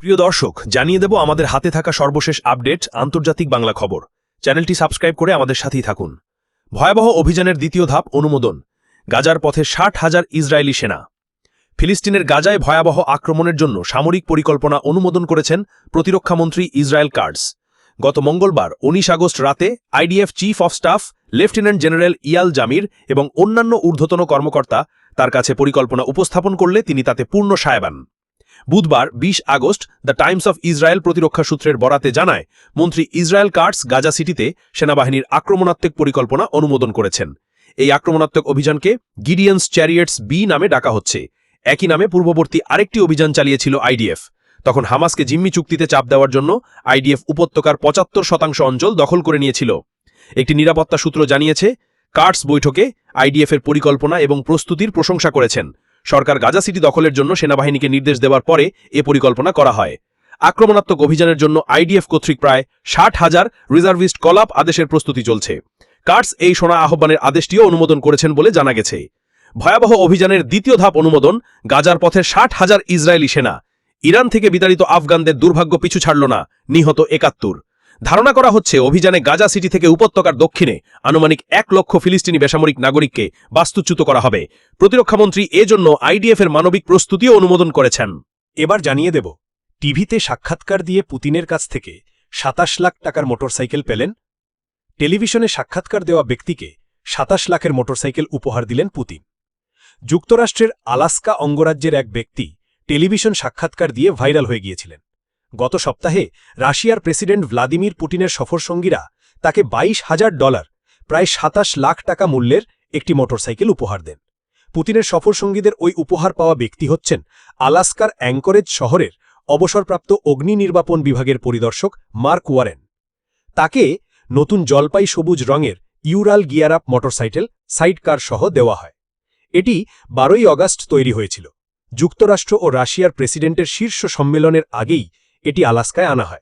প্রিয় দর্শক, জানিয়ে দেব আমাদের হাতে থাকা সর্বশেষ আপডেট, আন্তর্জাতিক বাংলা খবর। চ্যানেলটি সাবস্ক্রাইব করে আমাদের সাথেই থাকুন। ভয়াবহ অভিযানের দ্বিতীয় ধাপ অনুমোদন। গাজার পথে ষাট হাজার ইসরায়েলি সেনা। ফিলিস্তিনের গাজায় ভয়াবহ আক্রমণের জন্য সামরিক পরিকল্পনা অনুমোদন করেছেন প্রতিরক্ষামন্ত্রী ইসরায়েল কার্ডস। গত মঙ্গলবার, উনিশ আগস্ট রাতে, IDF chief of staff, lieutenant general Eyal Zamir এবং অন্যান্য ঊর্ধ্বতন কর্মকর্তা তার কাছে পরিকল্পনা উপস্থাপন করলে তিনি তাতে পূর্ণ সায়বান বুধবার ২০ August the Times of Israel প্রতিরক্ষা সূত্রের বরাতে জানায়, মন্ত্রী ইসরায়েল কার্টস গাজা সিটিতে সেনাবাহিনীর আক্রমণাত্মক পরিকল্পনা অনুমোদন করেছেন। এই আক্রমণাত্মক অভিযানকে গিডিয়ান্স চ্যারিয়েটস বি নামে ডাকা হচ্ছে। একই নামে পূর্ববর্তী আরেকটি অভিযান চালিয়েছিল আইডিএফ। তখন হামাসকে জিম্মি চুক্তিতে চাপ দেওয়ার জন্য আইডিএফ উপত্যকার পঁচাত্তর শতাংশ অঞ্চল দখল করে নিয়েছিল। একটি নিরাপত্তা সূত্র জানিয়েছে কার্টস বৈঠকে আইডিএফের পরিকল্পনা এবং প্রস্তুতির প্রশংসা করেছেন। সরকার গাজা সিটি দখলের জন্য সেনাবাহিনীকে নির্দেশ দেওয়ার পরে এ পরিকল্পনা করা হয়। আক্রমণাত্মক অভিযানের জন্য আইডিএফ কর্তৃক প্রায় ষাট হাজার রিজার্ভিস্ট কলাপ আদেশের প্রস্তুতি চলছে। কার্টস এই সোনা আহ্বানের আদেশটিও অনুমোদন করেছেন বলে জানা গেছে। ভয়াবহ অভিযানের দ্বিতীয় ধাপ অনুমোদন, গাজার পথে ষাট হাজার ইসরায়েলি সেনা। ইরান থেকে বিতাড়িত আফগানদের দুর্ভাগ্য পিছু ছাড়ল না, নিহত একাত্তর। ধারণা করা হচ্ছে অভিযানে গাজা সিটি থেকে উপত্যকার দক্ষিণে আনুমানিক এক লক্ষ ফিলিস্তিনি বেসামরিক নাগরিককে বাস্তুচ্যুত করা হবে। প্রতিরক্ষামন্ত্রী এজন্য আইডিএফের মানবিক প্রস্তুতিও অনুমোদন করেছেন। এবার জানিয়ে দেব, টিভিতে সাক্ষাৎকার দিয়ে পুতিনের কাছ থেকে সাতাশ লাখ টাকার মোটরসাইকেল পেলেন? টেলিভিশনে সাক্ষাৎকার দেওয়া ব্যক্তিকে সাতাশ লাখের মোটরসাইকেল উপহার দিলেন পুতিন। যুক্তরাষ্ট্রের আলাস্কা অঙ্গরাজ্যের এক ব্যক্তি টেলিভিশন সাক্ষাৎকার দিয়ে ভাইরাল হয়ে গিয়েছিলেন। গত সপ্তাহে রাশিয়ার প্রেসিডেন্ট ভ্লাদিমির পুটিনের সফরসঙ্গীরা তাকে বাইশ হাজার ডলার, প্রায় সাতাশ লাখ টাকা মূল্যের একটি মোটরসাইকেল উপহার দেন। পুতিনের সফরসঙ্গীদের ওই উপহার পাওয়া ব্যক্তি হচ্ছেন আলাস্কার অ্যাঙ্করেজ শহরের অবসরপ্রাপ্ত অগ্নি নির্বাপন বিভাগের পরিদর্শক মার্ক ওয়ারেন। তাকে নতুন জলপাই সবুজ রঙের Ural gear up motorcycle sidecar সহ দেওয়া হয়। এটি বারোই অগাস্ট তৈরি হয়েছিল। যুক্তরাষ্ট্র ও রাশিয়ার প্রেসিডেন্টের শীর্ষ সম্মেলনের আগেই এটি আলাস্কায় আনা হয়।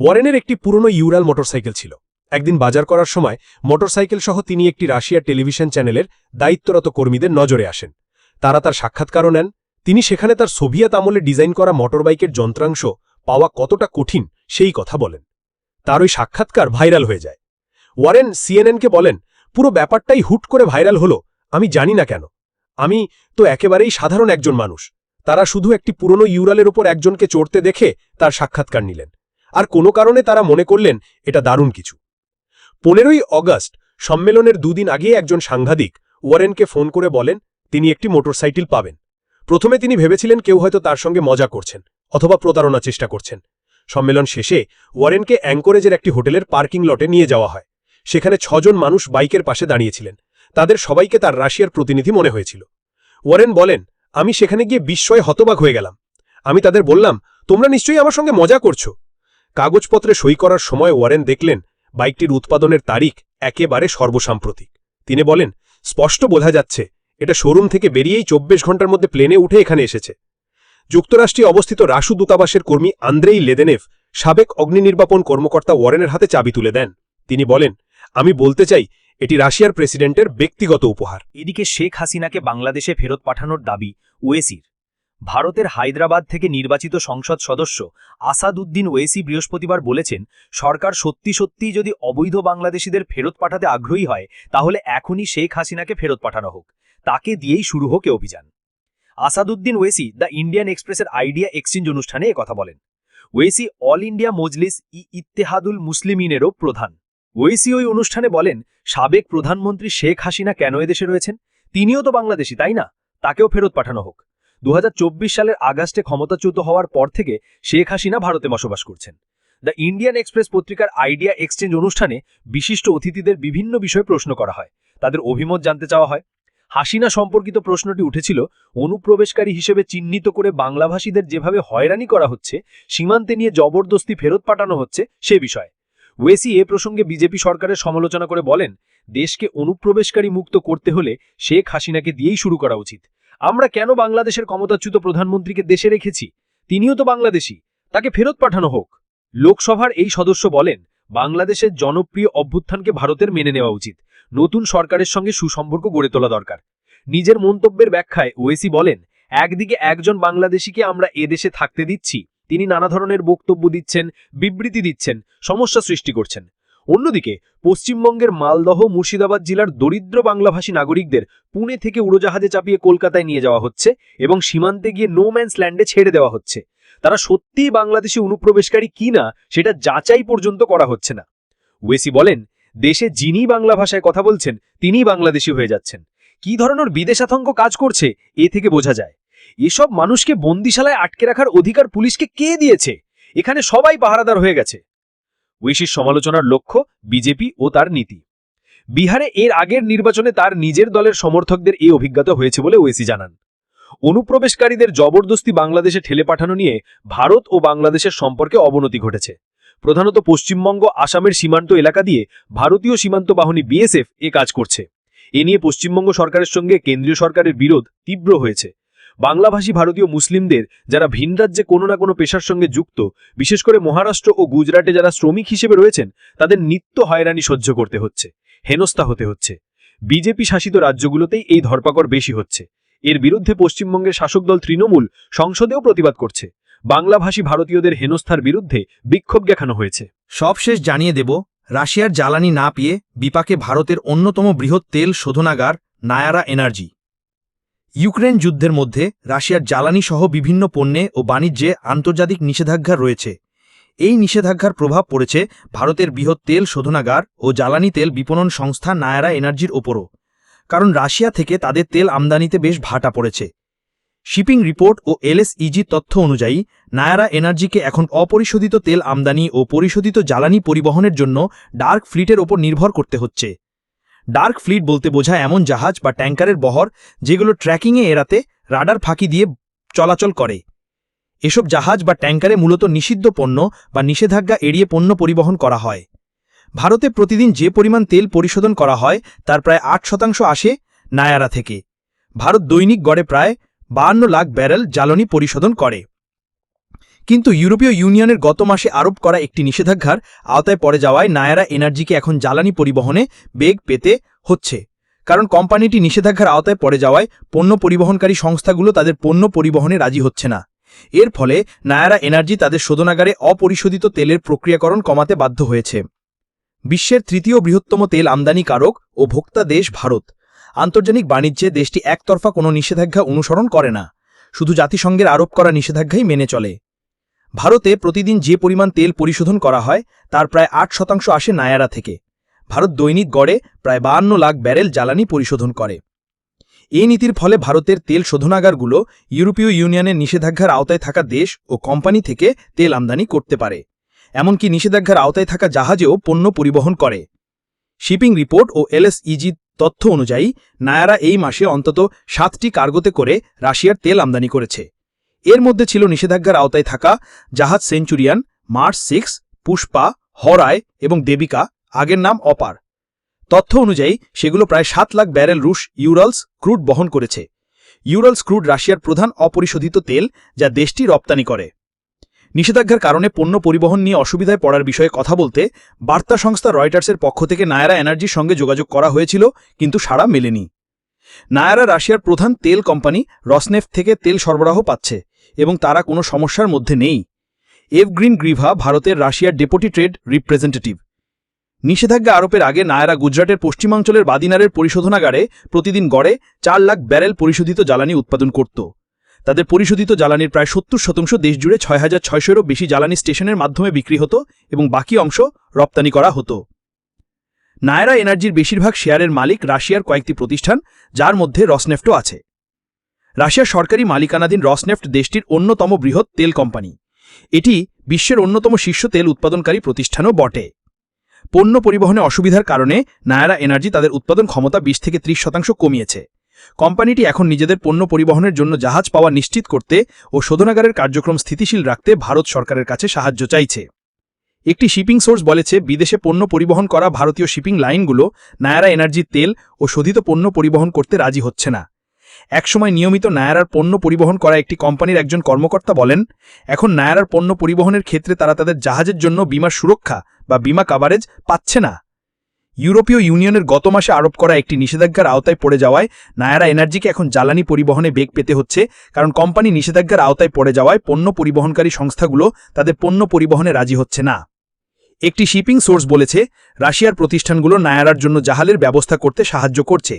ওয়ারেনের একটি পুরনো ইউরাল মোটরসাইকেল ছিল। একদিন বাজার করার সময় মোটরসাইকেল সহ তিনি একটি রাশিয়ার টেলিভিশন চ্যানেলের দায়িত্বরত কর্মীদের নজরে আসেন। তারা তার সাক্ষাৎকারও নেন। তিনি সেখানে তার সোভিয়েত আমলে ডিজাইন করা মোটরবাইকের যন্ত্রাংশ পাওয়া কতটা কঠিন সেই কথা বলেন। তার ওই সাক্ষাৎকার ভাইরাল হয়ে যায়। ওয়ারেন সিএনএনকে বলেন, পুরো ব্যাপারটাই হুট করে ভাইরাল হলো। আমি জানি না কেন। আমি তো একেবারেই সাধারণ একজন মানুষ। তারা শুধু একটি পুরনো ইউরালের ওপর একজনকে চড়তে দেখে তার সাক্ষাৎকার নিলেন। আর কোনো কারণে তারা মনে করলেন, এটা দারুণ কিছু। পনেরোই অগস্ট, সম্মেলনের দুদিন আগে একজন সাংঘাতিক, ওয়ারেনকে ফোন করে বলেন, তিনি একটি মোটরসাইকেল পাবেন। প্রথমে তিনি ভেবেছিলেন কেউ হয়তো তার সঙ্গে মজা করছেন, অথবা প্রতারণা চেষ্টা করছেন। সম্মেলন শেষে ওয়ারেনকে অ্যাঙ্করেজের একটি হোটেলের পার্কিং লটে নিয়ে যাওয়া হয়। সেখানে ছজন মানুষ বাইকের পাশে দাঁড়িয়েছিলেন। তাদের সবাইকে তার রাশিয়ার প্রতিনিধি মনে হয়েছিল। ওয়ারেন বলেন আমি সেখানে গিয়ে বিস্ময়ে হতবাক হয়ে গেলাম। আমি তাদের বললাম, তোমরা নিশ্চয়ই আমার সঙ্গে মজা করছ। কাগজপত্রে সই করার সময় ওয়ারেন দেখলেন, বাইকটির উৎপাদনের তারিখ একেবারে সর্বসাম্প্রতিক। তিনি বলেন, স্পষ্ট বোঝা যাচ্ছে, এটা শোরুম থেকে বেরিয়েই চব্বিশ ঘণ্টার মধ্যে প্লেনে উঠে এখানে এসেছে। যুক্তরাষ্ট্রে অবস্থিত রাশু দূতাবাসের কর্মী আন্দ্রেই লেদেনেভ সাবেক অগ্নি নির্বাপন কর্মকর্তা ওয়ারেনের হাতে চাবি তুলে দেন। তিনি বলেন, আমি বলতে চাই এটি রাশিয়ার প্রেসিডেন্টের ব্যক্তিগত উপহার। এদিকে শেখ হাসিনাকে বাংলাদেশে ফেরত পাঠানোর দাবি ওয়েসির। ভারতের হায়দ্রাবাদ থেকে নির্বাচিত সংসদ সদস্য আসাদ উদ্দিন ওয়েসি বৃহস্পতিবার বলেছেন, সরকার সত্যি সত্যিই যদি অবৈধ বাংলাদেশিদের ফেরত পাঠাতে আগ্রহী হয়, তাহলে এখনই শেখ হাসিনাকে ফেরত পাঠানো হোক। তাকে দিয়েই শুরু হোক এ অভিযান। আসাদুদ্দিন ওয়েসি দ্য ইন্ডিয়ান এক্সপ্রেসের আইডিয়া এক্সচেঞ্জ অনুষ্ঠানে কথা বলেন। ওয়েসি অল ইন্ডিয়া মজলিস ই ইত্তেহাদুল মুসলিমিনেরও প্রধান। ওয়েসি ওই অনুষ্ঠানে বলেন, সাবেক প্রধানমন্ত্রী শেখ হাসিনা কেন এদেশে রয়েছেন? তিনিও তো বাংলাদেশি, তাই না? তাকেও ফেরত পাঠানো হোক। দু হাজার চব্বিশ সালের আগস্টে ক্ষমতাচ্যুত হওয়ার পর থেকে শেখ হাসিনা ভারতে বসবাস করছেন। দ্য ইন্ডিয়ান এক্সপ্রেস পত্রিকার আইডিয়া এক্সচেঞ্জ অনুষ্ঠানে বিশিষ্ট অতিথিদের বিভিন্ন বিষয়ে প্রশ্ন করা হয়। তাদের অভিমত জানতে চাওয়া হয়। হাসিনা সম্পর্কিত প্রশ্নটি উঠেছিল, অনুপ্রবেশকারী হিসেবে চিহ্নিত করে বাংলাভাষীদের যেভাবে হয়রানি করা হচ্ছে, সীমান্তে নিয়ে জবরদস্তি ফেরত পাঠানো হচ্ছে সে বিষয়ে। ওয়েসি এ প্রসঙ্গে বিজেপি সরকারের সমালোচনা করে বলেন, দেশকে অনুপ্রবেশকারী মুক্ত করতে হলে শেখ হাসিনাকে দিয়েই শুরু করা উচিত। আমরা কেন বাংলাদেশের ক্ষমতাচ্যুত প্রধানমন্ত্রীকে দেশে রেখেছি? তিনিও তো বাংলাদেশি। তাকে ফেরত পাঠানো হোক। লোকসভার এই সদস্য বলেন, বাংলাদেশের জনপ্রিয় অভ্যুত্থানকে ভারতের মেনে নেওয়া উচিত। নতুন সরকারের সঙ্গে সুসম্পর্ক গড়ে তোলা দরকার। নিজের মন্তব্যের ব্যাখ্যায় ওয়েসি বলেন, একদিকে একজন বাংলাদেশিকে আমরা এদেশে থাকতে দিচ্ছি তিনি নানা ধরনের বক্তব্য দিচ্ছেন, বিবৃতি দিচ্ছেন, সমস্যা সৃষ্টি করছেন। অন্যদিকে, পশ্চিমবঙ্গের মালদহ, মুর্শিদাবাদ জেলার দরিদ্র বাংলাভাষী নাগরিকদের পুনে থেকে উড়োজাহাজে চাপিয়ে কলকাতায় নিয়ে যাওয়া হচ্ছে এবং সীমান্তে গিয়ে নো ম্যান্স ল্যান্ডে ছেড়ে দেওয়া হচ্ছে। তারা সত্যিই বাংলাদেশি অনুপ্রবেশকারী কিনা সেটা যাচাই পর্যন্ত করা হচ্ছে না। ওয়েসি বলেন, দেশে যিনি বাংলা ভাষায় কথা বলছেন, তিনিই বাংলাদেশি হয়ে যাচ্ছেন। কি ধরনের বিদেশাতঙ্ক কাজ করছে, এ থেকে বোঝা যায়। এসব মানুষকে বন্দিশালায় আটকে রাখার অধিকার পুলিশকে কে দিয়েছে? এখানে সবাই পাহারাদার হয়ে গেছে। ওয়েসির সমালোচনার লক্ষ্য বিজেপি ও তার নীতি। বিহারে এর আগের নির্বাচনে তার নিজের দলের সমর্থকদের এই অভিজ্ঞতা হয়েছে বলে ওয়েসি জানান। অনুপ্রবেশকারীদের জবরদস্তি বাংলাদেশে ঠেলে পাঠানো নিয়ে ভারত ও বাংলাদেশের সম্পর্কে অবনতি ঘটেছে। প্রধানত পশ্চিমবঙ্গ, আসামের সীমান্ত এলাকা দিয়ে ভারতীয় সীমান্ত বাহিনী বিএসএফ এ কাজ করছে। এ নিয়ে পশ্চিমবঙ্গ সরকারের সঙ্গে কেন্দ্রীয় সরকারের বিরোধ তীব্র হয়েছে। বাংলাভাষী ভারতীয় মুসলিমদের যারা ভিন রাজ্যে কোনো না কোনো পেশার সঙ্গে যুক্ত, বিশেষ করে মহারাষ্ট্র ও গুজরাটে যারা শ্রমিক হিসেবে রয়েছেন, তাদের নিত্য হয়রানি সহ্য করতে হচ্ছে, হেনস্থা হতে হচ্ছে। বিজেপি শাসিত রাজ্যগুলোতেই এই ধরপাকড় বেশি হচ্ছে। এর বিরুদ্ধে পশ্চিমবঙ্গের শাসক দল তৃণমূল সংসদেও প্রতিবাদ করছে। বাংলাভাষী ভারতীয়দের হেনস্থার বিরুদ্ধে বিক্ষোভ দেখানো হয়েছে। সবশেষ জানিয়ে দেব, রাশিয়ার জ্বালানি না পেয়ে বিপাকে ভারতের অন্যতম বৃহৎ তেল শোধনাগার নায়ারা এনার্জি। ইউক্রেন যুদ্ধের মধ্যে রাশিয়ার জ্বালানি সহ বিভিন্ন পণ্যে ও বাণিজ্যে আন্তর্জাতিক নিষেধাজ্ঞা রয়েছে। এই নিষেধাজ্ঞার প্রভাব পড়েছে ভারতের বৃহৎ তেল শোধনাগার ও জ্বালানি তেল বিপণন সংস্থা নায়ারা এনার্জির ওপরও। কারণ রাশিয়া থেকে তাদের তেল আমদানিতে বেশ ভাটা পড়েছে। শিপিং রিপোর্ট ও এলএসইজি তথ্য অনুযায়ী, নায়ারা এনার্জিকে এখন অপরিশোধিত তেল আমদানি ও পরিশোধিত জ্বালানি পরিবহনের জন্য ডার্ক ফ্লিটের ওপর নির্ভর করতে হচ্ছে। ডার্ক ফ্লিট বলতে বোঝায় এমন জাহাজ বা ট্যাঙ্কারের বহর যেগুলো ট্র্যাকিংয়ে এড়াতে রাডার ফাঁকি দিয়ে চলাচল করে। এসব জাহাজ বা ট্যাঙ্কারে মূলত নিষিদ্ধ পণ্য বা নিষেধাজ্ঞা এড়িয়ে পণ্য পরিবহন করা হয়। ভারতে প্রতিদিন যে পরিমাণ তেল পরিশোধন করা হয়, তার প্রায় আট শতাংশ আসে নায়ারা থেকে। ভারত দৈনিক গড়ে প্রায় বাহান্ন লাখ ব্যারেল জ্বালানি পরিশোধন করে। কিন্তু ইউরোপীয় ইউনিয়নের গত মাসে আরোপ করা একটি নিষেধাজ্ঞার আওতায় পড়ে যাওয়ায় নায়ারা এনার্জিকে এখন জ্বালানি পরিবহনে বেগ পেতে হচ্ছে। কারণ কোম্পানিটি নিষেধাজ্ঞার আওতায় পড়ে যাওয়ায় পণ্য পরিবহনকারী সংস্থাগুলো তাদের পণ্য পরিবহনে রাজি হচ্ছে না। এর ফলে নায়ারা এনার্জি তাদের শোধনাগারে অপরিশোধিত তেলের প্রক্রিয়াকরণ কমাতে বাধ্য হয়েছে। বিশ্বের তৃতীয় বৃহত্তম তেল আমদানিকারক ও ভোক্তা দেশ ভারত। আন্তর্জাতিক বাণিজ্যে দেশটি একতরফা কোনো নিষেধাজ্ঞা অনুসরণ করে না। শুধু জাতিসংঘের আরোপ করা নিষেধাজ্ঞাই মেনে চলে। ভারতে প্রতিদিন যে পরিমাণ তেল পরিশোধন করা হয়, তার প্রায় আট শতাংশ আসে নায়ারা থেকে। ভারত দৈনিক গড়ে প্রায় বাহান্ন লাখ ব্যারেল জ্বালানি পরিশোধন করে। এই নীতির ফলে ভারতের তেল শোধনাগারগুলো ইউরোপীয় ইউনিয়নের নিষেধাজ্ঞার আওতায় থাকা দেশ ও কোম্পানি থেকে তেল আমদানি করতে পারে। এমনকি নিষেধাজ্ঞার আওতায় থাকা জাহাজেও পণ্য পরিবহন করে। শিপিং রিপোর্ট ও এলএসইজি তথ্য অনুযায়ী, নায়ারা এই মাসে অন্তত সাতটি কার্গোতে করে রাশিয়ার তেল আমদানি করেছে। এর মধ্যে ছিল নিষেধাজ্ঞার আওতায় থাকা জাহাজ সেঞ্চুরিয়ান, মার্স সিক্স, পুষ্পা হরায় এবং দেবিকা, আগের নাম অপার। তথ্য অনুযায়ী, সেগুলো প্রায় সাত লাখ ব্যারেল রুশ ইউরালস ক্রুড বহন করেছে। ইউরালস ক্রুড রাশিয়ার প্রধান অপরিশোধিত তেল যা দেশটি রপ্তানি করে। নিষেধাজ্ঞার কারণে পণ্য পরিবহন নিয়ে অসুবিধায় পড়ার বিষয়ে কথা বলতে বার্তা সংস্থা রয়টার্সের পক্ষ থেকে নায়ারা এনার্জির সঙ্গে যোগাযোগ করা হয়েছিল, কিন্তু সাড়া মেলেনি। নায়ারা রাশিয়ার প্রধান তেল কোম্পানি রসনেফ থেকে তেল সরবরাহ পাচ্ছে। এবং তারা কোনো সমস্যার মধ্যে নেই। এভগ্রিন গ্রিভা ভারতের রাশিয়ার ডেপুটি ট্রেড রিপ্রেজেন্টেটিভ। নিষেধাজ্ঞা আরোপের আগে নায়রা গুজরাটের পশ্চিমাঞ্চলের বাদিনারের পরিশোধনাগারে প্রতিদিন গড়ে চার লাখ ব্যারেল পরিশোধিত জ্বালানি উৎপাদন করত। তাদের পরিশোধিত জ্বালানির প্রায় সত্তর শতাংশ দেশজুড়ে ছয় হাজার ছয়শোরও বেশি জ্বালানি স্টেশনের মাধ্যমে বিক্রি হতো এবং বাকি অংশ রপ্তানি করা হতো। নায়রা এনার্জির বেশিরভাগ শেয়ারের মালিক রাশিয়ার কয়েকটি প্রতিষ্ঠান, যার মধ্যে রসনেফটও আছে। রাশিয়ার সরকারি মালিকানাধীন রসনেফট দেশটির অন্যতম বৃহৎ তেল কোম্পানি। এটি বিশ্বের অন্যতম শীর্ষ তেল উৎপাদনকারী প্রতিষ্ঠানও বটে। পণ্য পরিবহনে অসুবিধার কারণে নায়ারা এনার্জি তাদের উৎপাদন ক্ষমতা বিশ থেকে ত্রিশ শতাংশ কমিয়েছে। কোম্পানিটি এখন নিজেদের পণ্য পরিবহনের জন্য জাহাজ পাওয়া নিশ্চিত করতে ও শোধনাগারের কার্যক্রম স্থিতিশীল রাখতে ভারত সরকারের কাছে সাহায্য চাইছে। একটি শিপিং সোর্স বলেছে, বিদেশে পণ্য পরিবহন করা ভারতীয় শিপিং লাইনগুলো নায়ারা এনার্জির তেল ও শোধিত পণ্য পরিবহন করতে রাজি হচ্ছে না। একসময় নিয়মিত নায়ারার পণ্য পরিবহন করা একটি কোম্পানির একজন কর্মকর্তা বলেন, এখন নায়ারার পণ্য পরিবহনের ক্ষেত্রে তারা তাদের জাহাজের জন্য বিমার সুরক্ষা বা বিমা কাভারেজ পাচ্ছে না। ইউরোপীয় ইউনিয়নের গত মাসে আরোপ করা একটি নিষেধাজ্ঞার আওতায় পড়ে যাওয়ায় নায়ারা এনার্জিকে এখন জ্বালানি পরিবহনে বেগ পেতে হচ্ছে, কারণ কোম্পানি নিষেধাজ্ঞার আওতায় পড়ে যাওয়ায় পণ্য পরিবহনকারী সংস্থাগুলো তাদের পণ্য পরিবহনে রাজি হচ্ছে না। একটি শিপিং সোর্স বলেছে, রাশিয়ার প্রতিষ্ঠানগুলো নায়ারার জন্য জাহালের ব্যবস্থা করতে সাহায্য করছে।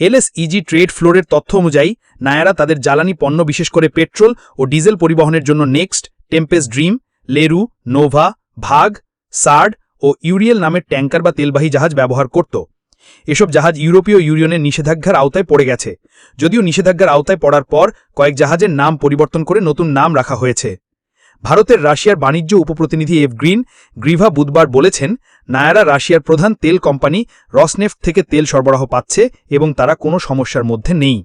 এলএসইজি ট্রেড ফ্লোরের তথ্য অনুযায়ী, নায়ারা তাদের জ্বালানি পণ্য বিশেষ করে পেট্রোল ও ডিজেল পরিবহনের জন্য নেক্সট টেম্পেস ড্রিম, লেরু, নোভা, ভাগ, সার্ড ও ইউরিয়েল নামের ট্যাঙ্কার বা তেলবাহী জাহাজ ব্যবহার করত। এসব জাহাজ ইউরোপীয় ইউনিয়নের নিষেধাজ্ঞার আওতায় পড়ে গেছে। যদিও নিষেধাজ্ঞার আওতায় পড়ার পর কয়েক জাহাজের নাম পরিবর্তন করে নতুন নাম রাখা হয়েছে। ভারতের রাশিয়ার বাণিজ্য উপপ্রতিনিধি এফ গ্রিন, গ্রিভা বুধবার বলেছেন, নায়ারা রাশিয়ার প্রধান তেল কোম্পানি রসনেফ থেকে তেল সরবরাহ পাচ্ছে এবং তারা কোনো সমস্যার মধ্যে নেই।